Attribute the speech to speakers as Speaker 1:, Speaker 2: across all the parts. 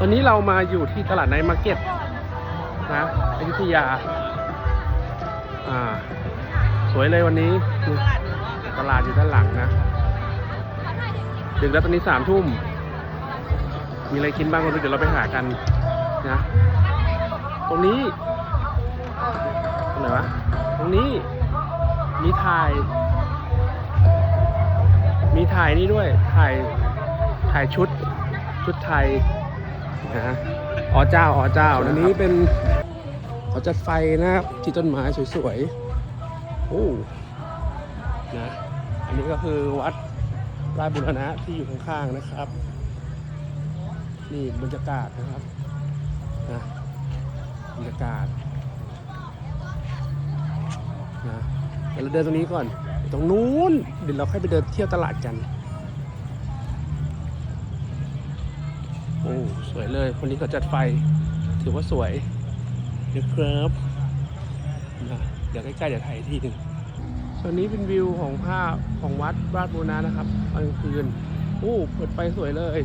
Speaker 1: วันนี้เรามาอยู่ที่ตลาดไนมาร์เก็ตนะอยุธยา อ่า สวยเลยวันนี้ ตลาดอยู่ด้านหลังนะดึกแล้วตอนนี้สามทุ่ม มีอะไรกินบ้างก็รู้เดี๋ยวเราไปหากันนะ ตรงนี้ตรงไหนวะ ตรงนี้มีถ่าย มีถ่ายนี่ด้วย ถ่าย ถ่ายชุด ชุดไทย นะฮะอ๋อเจ้าอ๋อเจ้าอันนี้เป็นเขาจัดไฟนะครับที่ต้นไม้สวยๆโอ้นะอันนี้ก็คือวัดราชบุรณะที่อยู่ข้างๆนะครับ นี่บรรยากาศนะครับนะบรรยากาศนะเดี๋ยวเราเดินตรงนี้ก่อน ตรงนู้นเดี๋ยวเราค่อยไปเดินเที่ยวตลาดกัน อ้สวยเลยวันนี้เขาจัดไฟ ถือว่าสวยนะครับนะเดี๋ยวใกล้ๆเดี๋ยวถ่ายอีกทีหนึ่งส่วนนี้เป็นวิวของภาพของวัดราชบูรณะนะครับตอนกลางคืนโอ้เปิดไฟสวยเลย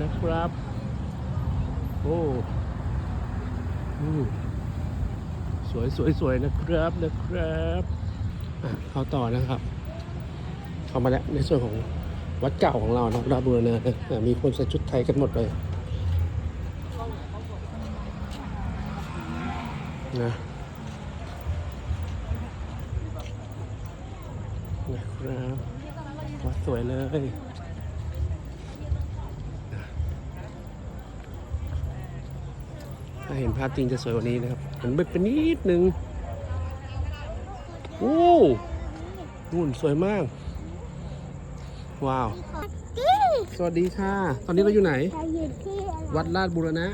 Speaker 1: นะครับ โอ้อืมสวยสวยสวยนะครับนะครับอะเข้าต่อนะครับ เข้ามาแล้วในส่วนของ วัดเก่าของเรานะราบูรณะมีคนใส่ชุดไทยกันหมดเลยนะนะครับวัดสวยเลยถ้าเห็นภาพจริงจะสวยกว่านี้นะครับมันเบิดไปนิดนึงโอ้นู่นสวยมาก ว้าว สวัสดีค่ะ ตอนนี้เราอยู่ไหน
Speaker 2: เราอยู่ที่
Speaker 1: วัดราชบูรณะ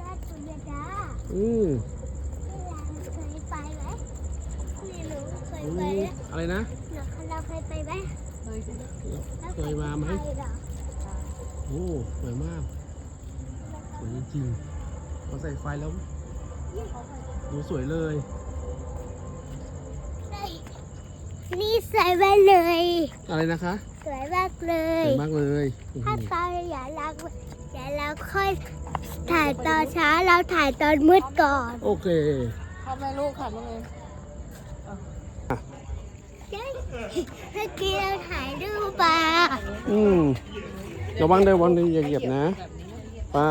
Speaker 2: ราชบุรณะ
Speaker 1: อืม
Speaker 2: ที่เราเคยไปไหมไม่รู้เคย
Speaker 1: อื
Speaker 2: ไป
Speaker 1: ม
Speaker 2: ไหม
Speaker 1: อะไรนะ
Speaker 2: เราเคยไปไหม
Speaker 1: เคยมาไหม
Speaker 2: เคยเหรอ
Speaker 1: โอ้สวยมาก สวยจริงๆพอใส่ไฟแล้ว ดูสวยเลย
Speaker 2: นี่ สวยมากเลย
Speaker 1: อะไรนะคะ
Speaker 2: สวยมากเล
Speaker 1: ส
Speaker 2: ย
Speaker 1: วยมากเลยอื้อ
Speaker 2: ถ้า
Speaker 1: หือ
Speaker 2: ตอนอย่าเราอย่าเราค่อยถ่ายตอนเช้าเราถ่ายตอนมืดก่อน
Speaker 1: โอเค
Speaker 3: พ่อแม่ลูกค่ะน้องเอ๋
Speaker 2: เมื่อกี้เราถ่ายรูปปลา
Speaker 1: อืมระวังเดินวันเดินอย่าเหยียบนะไป้า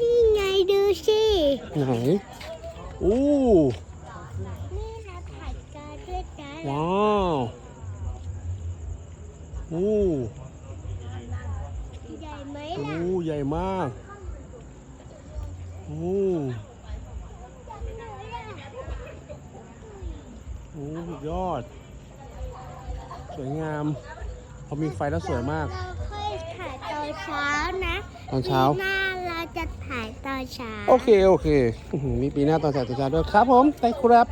Speaker 2: นี่ไงดูสิ
Speaker 1: ไหน อู้
Speaker 2: นี่เราถ่ายกันด้ วยกัน
Speaker 1: ว้าวอู้
Speaker 2: ใหญ่ไหม
Speaker 1: โอ้
Speaker 2: ล่ะ
Speaker 1: ใหญ่มากโอ้โอ้สุดยอด สวยงามพอมีไฟแล้วสวยมาก
Speaker 2: เราค่อยถ่ายตอนเช้านะ
Speaker 1: ตอนเช้า
Speaker 2: ปีหน้าเราจะถ่ายตอนเช้า
Speaker 1: โอเค โอเคอื้อหือมีปีหน้าตอนสายตอนเช้าด้วยครับผมได้ครับ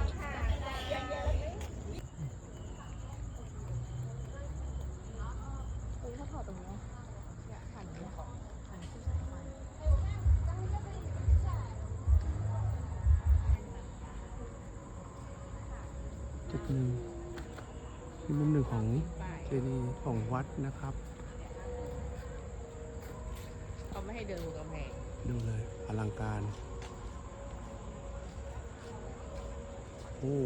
Speaker 3: ถ้าถ อดตรงเนี้ยหันหันหันขึ้นสายไฟ
Speaker 1: จุดหนึ่งที่มุมหนึ่งของเจดีย์ของวัดนะครับ
Speaker 3: เขาไม่ให้เดินบนกำแพง
Speaker 1: ดูเลยอลังการ โอ้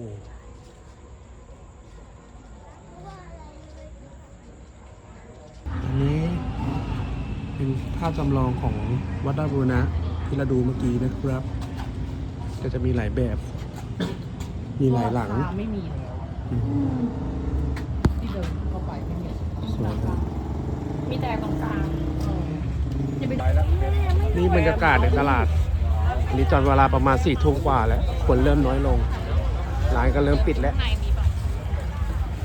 Speaker 1: อันนี้เป็นภาพจำลองของวัดราชบูรณะที่เราดูเมื่อกี้นะครับ ก็จะมีหลายแบบ มีหลายหลัง
Speaker 3: ตาไม่มีแล้ว
Speaker 1: อืม
Speaker 3: ที่เดินเข้าไปไม่มี
Speaker 1: สวยเลย
Speaker 3: มีแต่ตรงกลางเออจะไป
Speaker 1: นี่บรรยากาศในตลาดอันนี้จอดเวลาประมาณสี่ทุ่มกว่าแล้วคนเริ่มน้อยลง ร้านก็เริ่มปิดแล้ว
Speaker 3: ในมีแบบ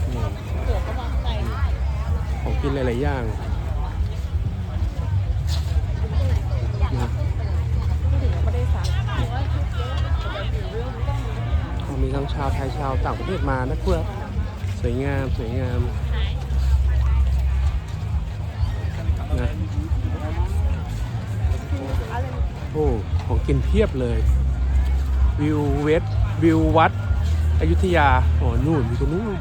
Speaker 1: อืม
Speaker 3: ตัวก็วางใจ
Speaker 1: ของกินหลาย ๆ อย่าง ชาวไทยชาวต่างประเทศมานะครับสวยงามสวยงามนะโอ้ของกินเพียบเลย วิวเวสวิววัดอยุธยาอ๋อนู่นมีตรงนู้น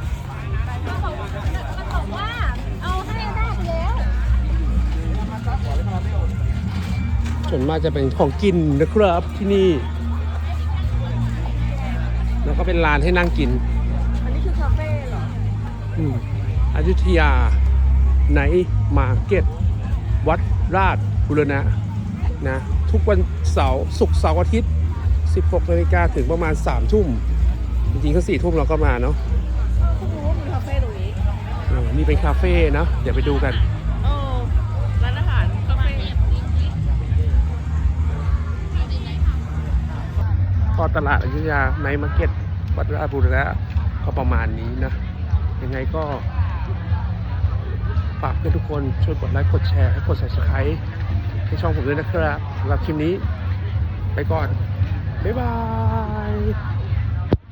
Speaker 1: ส่วนมากจะเป็นของกินนะครับที่นี่ ก็เป็นร้านให้นั่งกิน
Speaker 3: อันนี้คือคาเฟ่เหรอ
Speaker 1: อืมอยุธยาไนมาร์เก็ต วัดราชบุรณะนะ ทุกวันเสาร์ศุกร์เสาร์อาทิตย์ 16นาฬิกาถึงประมาณ 3 ทุ่ม จริงๆก็4ทุ่มเราก็มาเนาะ
Speaker 3: เพิ่งรู้ว่ามีคาเฟ่ตรงนี้
Speaker 1: เออนี่เป็นคาเฟ่นะ เดี๋ยวไปดูกัน
Speaker 3: เออร้านอาหารคาเฟ่
Speaker 1: ก็ตลาดอยุธยาไนมาร์เก็ต วัดราชบุรณะก็ประมาณนี้นะ ยังไงก็ฝากเพื่อนทุกคนช่วยกดไลค์กดแชร์และกด subscribe ให้ช่องผมด้วยนะครับสำหรับคลิปนี้ ไปก่อน บ๊ายบาย